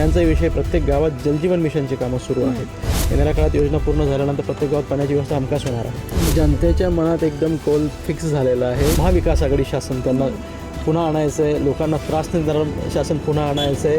पाण्याचा विषय प्रत्येक गावात जलजीवन मिशनची कामं सुरू आहेत. येणाऱ्या काळात योजना पूर्ण झाल्यानंतर प्रत्येक गावात पाण्याची व्यवस्था हमखास होणार आहे. जनतेच्या मनात एकदम कोल फिक्स झालेला आहे. महाविकास आघाडी शासन त्यांना पुन्हा आणायचं आहे. लोकांना त्रास देणारं शासन पुन्हा आणायचं आहे.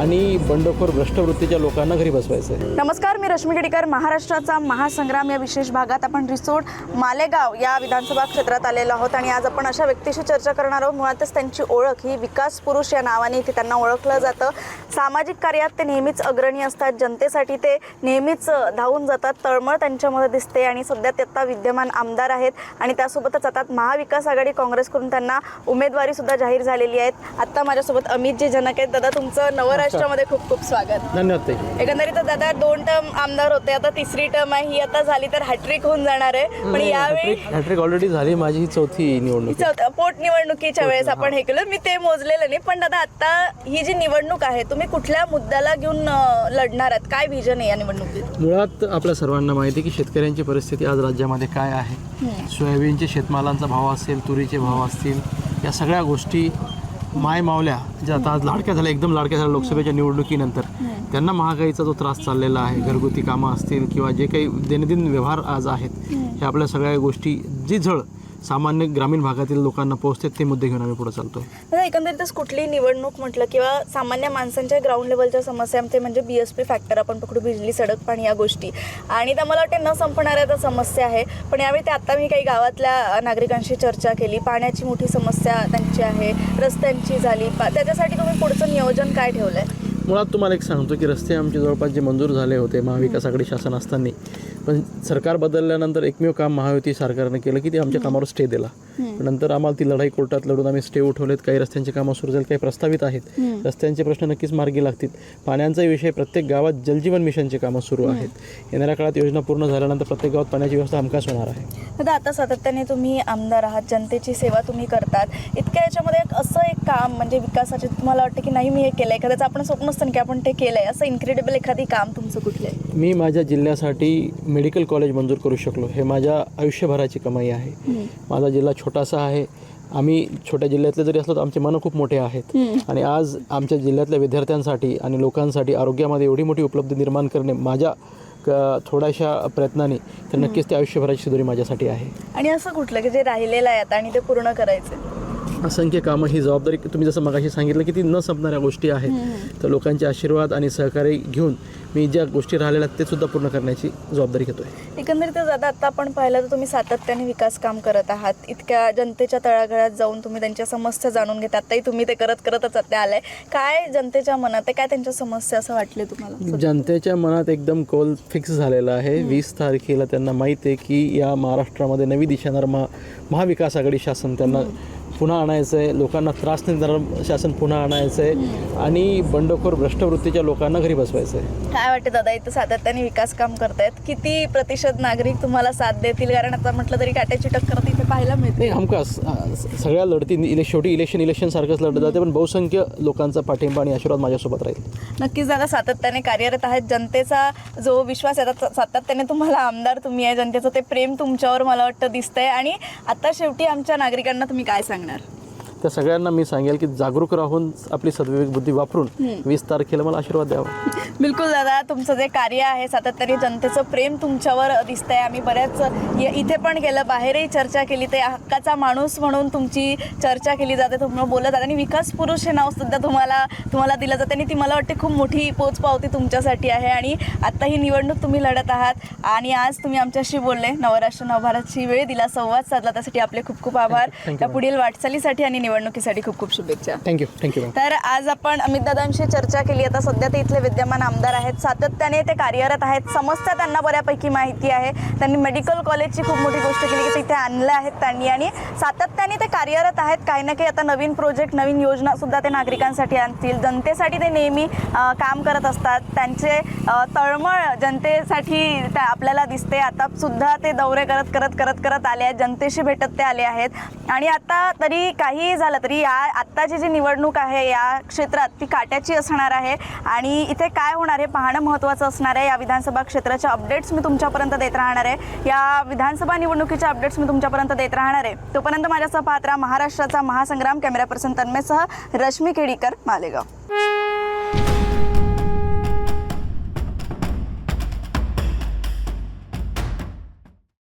आणि बंडखोर भ्रष्टवृत्तीच्या लोकांना घरी बसवायचं आहे. नमस्कार मी रश्मी गडीकर. महाराष्ट्राचा महासंग्राम या विशेष भागात आपण रिसोड मालेगाव या विधानसभा क्षेत्रात आलेलो आहोत आणि आज आपण अशा व्यक्तीशी चर्चा करणार आहोत. मुळातच त्यांची ओळख ही विकास पुरुष या नावाने इथे त्यांना ओळखलं जातं. सामाजिक कार्यात ते नेहमीच अग्रणी असतात. जनतेसाठी ते नेहमीच धावून जातात. तळमळ त्यांच्यामध्ये दिसते आणि सध्या ते आता विद्यमान आमदार आहेत. आणि त्यासोबतच आता महाविकास आघाडी काँग्रेसकडून त्यांना उमेदवारी सुद्धा जाहीर झालेली आहेत. आता माझ्यासोबत अमितजी जनक आहेत दादा तुमचं नवराष्ट्रामध्ये खूप खूप स्वागत. धन्यवाद एकंदरीत दादा दोन टर्म आमदार होते आता तिसरी टर्म आहे ही आता झाली तर हॅट्रिक होऊन जाणार आहे. पण यावेळी हॅट्रिक ऑलरेडी झाली माझी ही चौथी निवडणूक पोटनिवडणुकीच्या वेळेस आपण हे केलं. मी ते मोजलेलं नाही पण दादा आता ही जी निवडणूक आहे तुम्ही कुठल्या मुद्द्याला घेऊन लढणार आहात? काय विजन आहे या निवडणुकीत? मुळात आपल्या सर्वांना माहिती आहे की शेतकऱ्यांची परिस्थिती आज राज्यामध्ये काय आहे. सोयाबीनचे शेतमालांचा भाव असेल तुरीचे भाव असतील या सगळ्या गोष्टी माय मावल्या ज्या आता आज लाडक्या झाल्या एकदम लाडक्या झाल्या लोकसभेच्या निवडणुकीनंतर. त्यांना महागाईचा जो त्रास चाललेला आहे घरगुती कामं असतील किंवा जे काही दैनंदिन व्यवहार आज आहेत हे आपल्या सगळ्या गोष्टी जी झळ सामान्य ग्रामीण भागातील लोकांना पोहोचते ते मुद्दे घेऊन आम्ही पुढे चालतोय. दादा एकंदरीतच कुठली निवडणूक म्हटलं किंवा सामान्य माणसांच्या ग्राउंड लेवलच्या समस्या ते म्हणजे बी एस पी फॅक्टर आपण पकडू बिजली सडक पाणी या गोष्टी. आणि त्या मला वाटते न संपणाऱ्या त्या समस्या आहे. पण यावेळी ते आता मी काही गावातल्या नागरिकांशी चर्चा केली. पाण्याची मोठी समस्या त्यांची आहे रस्त्यांची झाली. त्याच्यासाठी तुम्ही पुढचं नियोजन काय ठेवलं आहे मुळात तुम्हाला एक सांगतो की रस्ते आमचे जवळपास जे मंजूर झाले होते महाविकास आघाडी शासन असताना पण सरकार बदलल्यानंतर एकमेव काम महायुती सरकारने केलं की ते आमच्या कामावर स्टे दिला. नंतर आम्हाला ती लढाई कोर्टात लढून आम्ही स्टे उठवलेत. काही रस्त्यांची कामं सुरू झाली काही प्रस्तावित आहेत. रस्त्यांचे प्रश्न नक्कीच मार्गी लागतील. पाण्याचा विषय प्रत्येक गावात जलजीवन मिशनची कामं सुरू आहेत. येणाऱ्या काळात योजना पूर्ण झाल्यानंतर प्रत्येक गावात पाण्याची व्यवस्था हमखास होणार आहे. दादा आता सातत्याने तुम्ही आमदार आहात जनतेची सेवा तुम्ही करतात. इतक्या याच्यामध्ये एक असं एक काम म्हणजे विकासाचे तुम्हाला वाटतं की नाही मी हे केलं एखाद्याचं आपण स्वप्न असतं ना की आपण ते केलंय. असं इन्क्रेडिबल एखादी काम तुमचं कुठलं आहे? मी माझ्या जिल्ह्यासाठी मेडिकल कॉलेज मंजूर करू शकलो. हे माझ्या आयुष्यभराची कमाई आहे. माझा जिल्हा छोटासा आहे. आम्ही छोट्या जिल्ह्यातले जरी असलो तर आमचे मनं खूप मोठे आहेत. आणि आज आमच्या जिल्ह्यातल्या विद्यार्थ्यांसाठी आणि लोकांसाठी आरोग्यामध्ये एवढी मोठी उपलब्धी निर्माण करणे माझ्या थोड्याशा प्रयत्नाने तर नक्कीच ते आयुष्यभराची शिदोरी माझ्यासाठी आहे. आणि असं कुठलं की जे राहिलेलं आहे आता आणि ते पूर्ण करायचं असंख्य कामं ही जबाबदारी तुम्ही जसं मगाशी सांगितलं की ती न संपणाऱ्या गोष्टी आहेत. तर लोकांचे आशीर्वाद आणि सहकार्य घेऊन मी ज्या गोष्टी राहिलेल्या ते सुद्धा पूर्ण करण्याची जबाबदारी घेतोय. एकंदरीतच आता आता आपण पाहिलं तर तुम्ही सातत्याने विकास काम करत आहात. इतक्या जनतेच्या तळागाळात जाऊन तुम्ही त्यांच्या समस्या जाणून घेता आताही तुम्ही ते करत करतच आता आलाय. काय जनतेच्या मनात आहे? काय त्यांच्या समस्या असं वाटले तुम्हाला? जनतेच्या मनात एकदम कौल फिक्स झालेला आहे. वीस तारखेला त्यांना माहीत आहे की या महाराष्ट्रामध्ये नवी दिशेणार महा महाविकास आघाडी शासन त्यांना पुन्हा आणायचं आहे लोकांना त्रास देणारं शासन पुन्हा आणायचं आहे आणि बंडखोर भ्रष्टवृत्तीच्या लोकांना घरी बसवायचं आहे काय वाटतं दादा इथं सातत्याने विकास काम करतायत? किती प्रतिशत नागरिक तुम्हाला साथ देतील? कारण आता म्हटलं तरी काट्याची टक्कर तर इथे पाहायला मिळते. नाही हमखास अ, सगळ्या लढती इले शेवटी इलेक्शन इलेक्शन सारखंच लढलं जाते पण बहुसंख्य लोकांचा पाठिंबा आणि आशीर्वाद माझ्यासोबत राहील. नक्कीच दादा सातत्याने कार्यरत आहेत. जनतेचा जो विश्वास आहे सातत्याने तुम्हाला आमदार तुम्ही आहे जनतेचं ते प्रेम तुमच्यावर मला वाटतं दिसतंय. आणि आता शेवटी आमच्या नागरिकांना तुम्ही काय सांगणार? त्या सगळ्यांना मी सांगेल की जागरूक राहून आपली सद्विवेक बुद्धी वापरून वीस तारखेला मला आशीर्वाद द्यावा. बिलकुल दादा तुमचं जे कार्य आहे सातत्याने जनतेचं प्रेम तुमच्यावर दिसतंय. आम्ही बऱ्याच इथे पण गेलं बाहेरही चर्चा केली ते हक्काचा माणूस म्हणून तुमची चर्चा केली जाते तुम्हाला बोलत जाते. आणि विकास पुरुष हे नाव सुद्धा तुम्हाला तुम्हाला दिलं जातं. आणि ती मला वाटते खूप मोठी पोचपावती तुमच्यासाठी आहे. आणि आत्ता ही निवडणूक तुम्ही लढत आहात. आणि आज तुम्ही आमच्याशी बोलले. नवराष्ट्र नवभारतची वेळ दिला संवाद साधला. त्यासाठी आपले खूप खूप आभार. त्या. पुढील वाटचालीसाठी आणि निवडणुकीसाठी खूप खूप शुभेच्छा. थँक्यू थँक्यू तर आज आपण अमितदादांशी चर्चा केली. आता सध्या ते इथले विद्यमान आमदार आहेत. सातत्याने ते कार्यरत आहेत. समस्या त्यांना बऱ्यापैकी माहिती आहे. त्यांनी मेडिकल कॉलेजची खूप मोठी गोष्ट केली की ते इथे आणले आहेत त्यांनी. आणि सातत्याने ते कार्यरत आहेत. काही ना काही आता नवीन प्रोजेक्ट नवीन योजना सुद्धा ते नागरिकांसाठी आणतील. जनतेसाठी ते नेहमी काम करत असतात. त्यांचे तळमळ जनतेसाठी आपल्याला दिसते. आता सुद्धा ते दौरे करत करत करत करत आले आहेत. जनतेशी भेटत ते आले आहेत. आणि आता तरी काही झालं तरी या आत्ताची जी निवडणूक आहे या क्षेत्रात ती काट्याची असणार आहे. आणि इथे काय होणार हे पाहणं महत्त्वाचं असणार आहे. या विधानसभा क्षेत्राच्या अपडेट्स मी तुमच्यापर्यंत देत राहणार आहे. या विधानसभा निवडणुकीच्या अपडेट्स मी तुमच्यापर्यंत देत राहणार आहे. तोपर्यंत माझ्यासह पात्रा महाराष्ट्राचा महासंग्राम. कॅमेरा पर्सन तन्मेसह रश्मी केडीकर मालेगाव.